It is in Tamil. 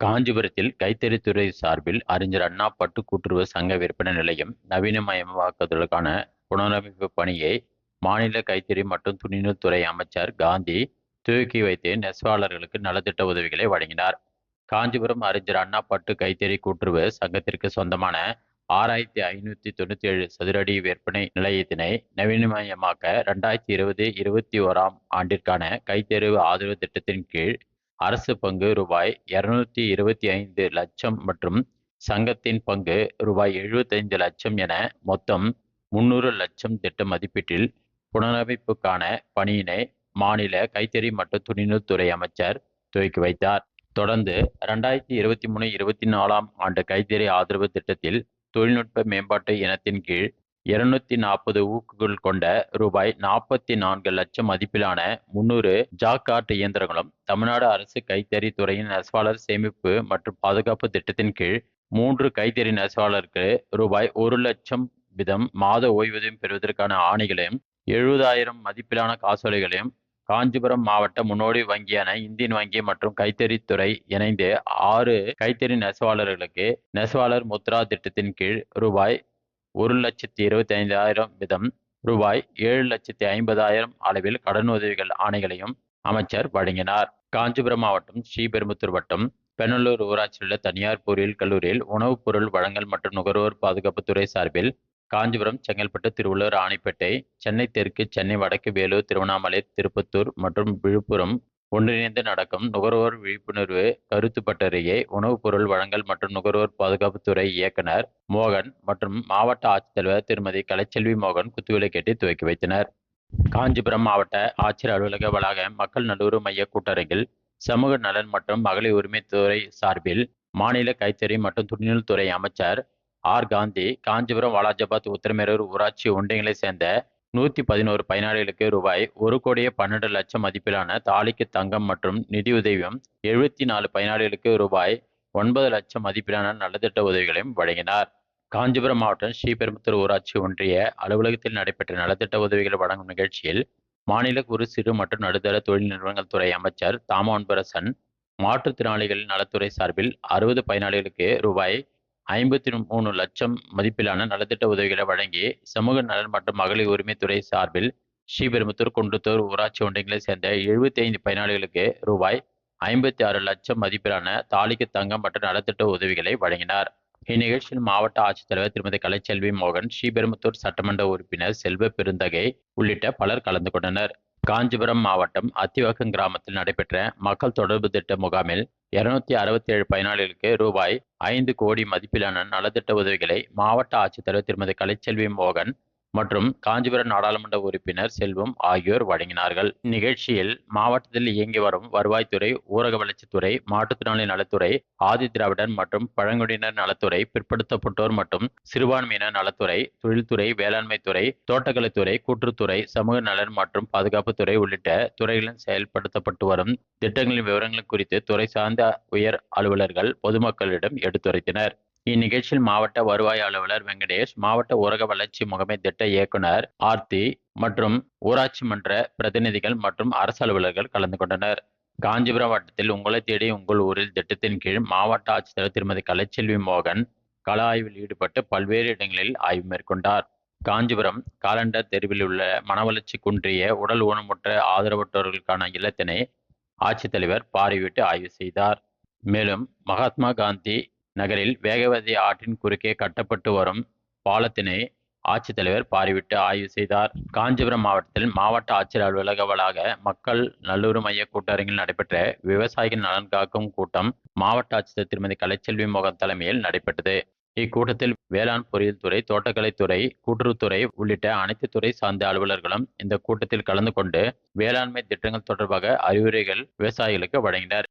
காஞ்சிபுரத்தில் கைத்தறித்துறை சார்பில் அறிஞர் அண்ணா பட்டு கூட்டுறவு சங்க விற்பனை நிலையம் நவீனமயமாக்குவதற்கான புனரமைப்பு பணியை மாநில கைத்தறி மற்றும் துணிநூல் துறை அமைச்சர் காந்தி துவக்கி வைத்து நெசவாளர்களுக்கு நலத்திட்ட உதவிகளை வழங்கினார். காஞ்சிபுரம் அறிஞர் அண்ணா பட்டு கைத்தறி கூட்டுறவு சங்கத்திற்கு சொந்தமான ஆறாயிரத்தி ஐநூத்தி தொண்ணூத்தி ஏழு சதுரடி விற்பனை நிலையத்தினை நவீனமயமாக்க ரெண்டாயிரத்தி இருபது இருபத்தி ஓராம் ஆண்டிற்கான கைத்தறிவு ஆதரவு திட்டத்தின் கீழ் அரசு பங்கு ரூபாய் இருநூத்தி இருபத்தி ஐந்து லட்சம் மற்றும் சங்கத்தின் பங்கு ரூபாய் எழுபத்தைந்து லட்சம் என மொத்தம் முன்னூறு லட்சம் திட்ட மதிப்பீட்டில் புனரமைப்புக்கான பணியினை மாநில கைத்தறி மற்றும் துணிநூல் துறை அமைச்சர் துவக்கி வைத்தார். தொடர்ந்து இரண்டாயிரத்தி இருபத்தி மூணு இருபத்தி நாலாம் ஆண்டு கைத்தறி ஆதரவு திட்டத்தில் தொழில்நுட்ப மேம்பாட்டு இனத்தின் கீழ் இருநூத்தி நாற்பது ஊக்குகள் கொண்ட ரூபாய் நாற்பத்தி நான்கு லட்சம் மதிப்பிலான முன்னூறு ஜாக்கார்ட் இயந்திரங்களும் தமிழ்நாடு அரசு கைத்தறி துறையின் நெசவாளர் சேமிப்பு மற்றும் பாதுகாப்பு திட்டத்தின் கீழ் மூன்று கைத்தறி நெசவாளருக்கு ரூபாய் ஒரு லட்சம் வீதம் மாத ஓய்வூதியம் பெறுவதற்கான ஆணைகளையும் எழுபதாயிரம் மதிப்பிலான காசோலைகளையும் காஞ்சிபுரம் மாவட்ட முன்னோடி வங்கியான இந்தியன் வங்கி மற்றும் கைத்தறித்துறை இணைந்து ஆறு கைத்தறி நெசவாளர்களுக்கு நெசவாளர் முத்ரா திட்டத்தின் கீழ் ரூபாய் ஒரு லட்சத்தி இருபத்தி ஐந்தாயிரம் வீதம் ரூபாய் ஏழு லட்சத்தி ஐம்பதாயிரம் அளவில் கடன் உதவிகள் ஆணைகளையும் அமைச்சர் வழங்கினார். காஞ்சிபுரம் மாவட்டம் ஸ்ரீபெரும்புத்தூர் வட்டம் பெனலூர் ஊராட்சியில் உள்ள தனியார் பொறியியல் கல்லூரியில் உணவுப் பொருள் வழங்கல் மற்றும் நுகர்வோர் பாதுகாப்புத்துறை சார்பில் காஞ்சிபுரம் செங்கல்பட்டு திருவள்ளூர் ராணிப்பேட்டை சென்னை தெற்கு சென்னை வடக்கு வேலூர் திருவண்ணாமலை திருப்பத்தூர் மற்றும் விழுப்புரம் ஒன்றிணைந்து நடக்கும் நுகர்வோர் விழிப்புணர்வு கருத்து பட்டறையை உணவுப் பொருள் வழங்கல் மற்றும் நுகர்வோர் பாதுகாப்புத்துறை இயக்குனர் மோகன் மற்றும் மாவட்ட ஆட்சித்தலைவர் திருமதி கலைச்செல்வி மோகன் குத்துவிலை கேட்டு துவக்கி வைத்தனர். காஞ்சிபுரம் மாவட்ட ஆட்சியர் அலுவலக வளாக மக்கள் நல்லுறவு மைய கூட்டரங்கில் சமூக நலன் மற்றும் மகளிர் உரிமைத்துறை சார்பில் மாநில கைத்தறி மற்றும் துணிநூல் துறை அமைச்சர் ஆர். காந்தி காஞ்சிபுரம் வாலாஜாபாத் உத்தரமேரூர் ஊராட்சி ஒன்றியங்களை சேர்ந்த நூற்றி பதினோரு பயனாளிகளுக்கு ரூபாய் ஒரு கோடியே பன்னெண்டு லட்சம் மதிப்பிலான தாலிக்கு தங்கம் மற்றும் நிதியுதவியும் எழுபத்தி நாலு பயனாளிகளுக்கு ரூபாய் ஒன்பது லட்சம் மதிப்பிலான நலத்திட்ட உதவிகளையும் வழங்கினார். காஞ்சிபுரம் மாவட்டம் ஸ்ரீபெரும்புத்தூர் ஊராட்சி ஒன்றிய அலுவலகத்தில் நடைபெற்ற நலத்திட்ட உதவிகள் வழங்கும் நிகழ்ச்சியில் மாநில குறு சிறு மற்றும் நடுத்தர தொழில் நிறுவனங்கள் துறை அமைச்சர் தாமோன்பரசன் மாற்றுத்திறனாளிகள் நலத்துறை சார்பில் அறுபது பயனாளிகளுக்கு ரூபாய் ஐம்பத்தி மூணு லட்சம் மதிப்பிலான நலத்திட்ட உதவிகளை வழங்கி சமூக நலன் மற்றும் மகளிர் உரிமைத்துறை சார்பில் ஸ்ரீபெரும்புத்தூர் குன்றத்தூர் ஊராட்சி ஒன்றியங்களை சேர்ந்த எழுபத்தி ஐந்து பயனாளிகளுக்கு ரூபாய் ஐம்பத்தி ஆறு லட்சம் மதிப்பிலான தாலிக்கு தங்கம் மற்றும் நலத்திட்ட உதவிகளை வழங்கினார். இந்நிகழ்ச்சியில் மாவட்ட ஆட்சித்தலைவர் திருமதி கலைச்செல்வி மோகன் ஸ்ரீபெரும்புத்தூர் சட்டமன்ற உறுப்பினர் செல்வ பெருந்தகை உள்ளிட்ட பலர் கலந்து கொண்டனர். காஞ்சிபுரம் மாவட்டம் அத்திவக்கம் கிராமத்தில் நடைபெற்ற மக்கள் தொடர்பு திட்ட முகாமில் இருநூத்தி அறுபத்தி ஏழு பயனாளிகளுக்கு ரூபாய் ஐந்து கோடி மதிப்பிலான நலத்திட்ட உதவிகளை மாவட்ட ஆட்சித்தலைவர் திருமதி கலைச்செல்வி மோகன் மற்றும் காஞ்சிபுரம் நாடாளுமன்ற உறுப்பினர் செல்வம் ஆகியோர் வழங்கினார்கள். நிகழ்ச்சியில் மாவட்டத்தில் இயங்கி வரும் வருவாய்த்துறை ஊரக வளர்ச்சித்துறை மாற்றுத்திறனாளி நலத்துறை ஆதி திராவிடர் மற்றும் பழங்குடியினர் நலத்துறை பிற்படுத்தப்பட்டோர் மற்றும் சிறுபான்மையினர் நலத்துறை தொழில்துறை வேளாண்மை துறை தோட்டக்கலைத்துறை கூட்டுறவுத்துறை சமூக நலன் மற்றும் பாதுகாப்புத்துறை உள்ளிட்ட துறைகளில் செயல்படுத்தப்பட்டு வரும் திட்டங்களின் விவரங்கள் குறித்து துறை சார்ந்த உயர் அலுவலர்கள் பொதுமக்களிடம் எடுத்துரைத்தனர். இந்நிகழ்ச்சியில் மாவட்ட வருவாய் அலுவலர் வெங்கடேஷ் மாவட்ட ஊரக வளர்ச்சி முகமை திட்ட இயக்குனர் ஆர்த்தி மற்றும் ஊராட்சி மன்ற பிரதிநிதிகள் மற்றும் அரசு அலுவலர்கள் கலந்து கொண்டனர். காஞ்சிபுரம் வட்டத்தில் உங்களை தேடி உங்கள் ஊரில் திட்டத்தின் கீழ் மாவட்ட ஆட்சித்தலைவர் திருமதி கலைச்செல்வி மோகன் கள ஆய்வில் ஈடுபட்டு பல்வேறு இடங்களில் ஆய்வு மேற்கொண்டார். காஞ்சிபுரம் காலண்டர் தெருவில் உள்ள மனவளர்ச்சி குன்றிய உடல் ஊனமுற்ற ஆதரவற்றோர்களுக்கான இல்லத்தினை ஆட்சித்தலைவர் பார்வையிட்டு ஆய்வு செய்தார். மேலும் மகாத்மா காந்தி நகரில் வேகவதி ஆற்றின் குறுக்கே கட்டப்பட்டு வரும் பாலத்தினை ஆட்சித்தலைவர் பார்வையிட்டு ஆய்வு செய்தார். காஞ்சிபுரம் மாவட்டத்தில் மாவட்ட ஆட்சியர் அலுவலக வளாக மக்கள் நல்லுறு மைய கூட்டரங்கில் நடைபெற்ற விவசாயிகள் நலன் காக்கும் கூட்டம் மாவட்ட ஆட்சியர் திருமதி கலைச்செல்வி மோகன் தலைமையில் நடைபெற்றது. இக்கூட்டத்தில் வேளாண் பொறியியல் துறை தோட்டக்கலைத்துறை கூட்டுறவுத்துறை உள்ளிட்ட அனைத்து துறை சார்ந்த அலுவலர்களும் இந்த கூட்டத்தில் கலந்து கொண்டு வேளாண்மை திட்டங்கள் தொடர்பாக அறிவுரைகள் விவசாயிகளுக்கு வழங்கினர்.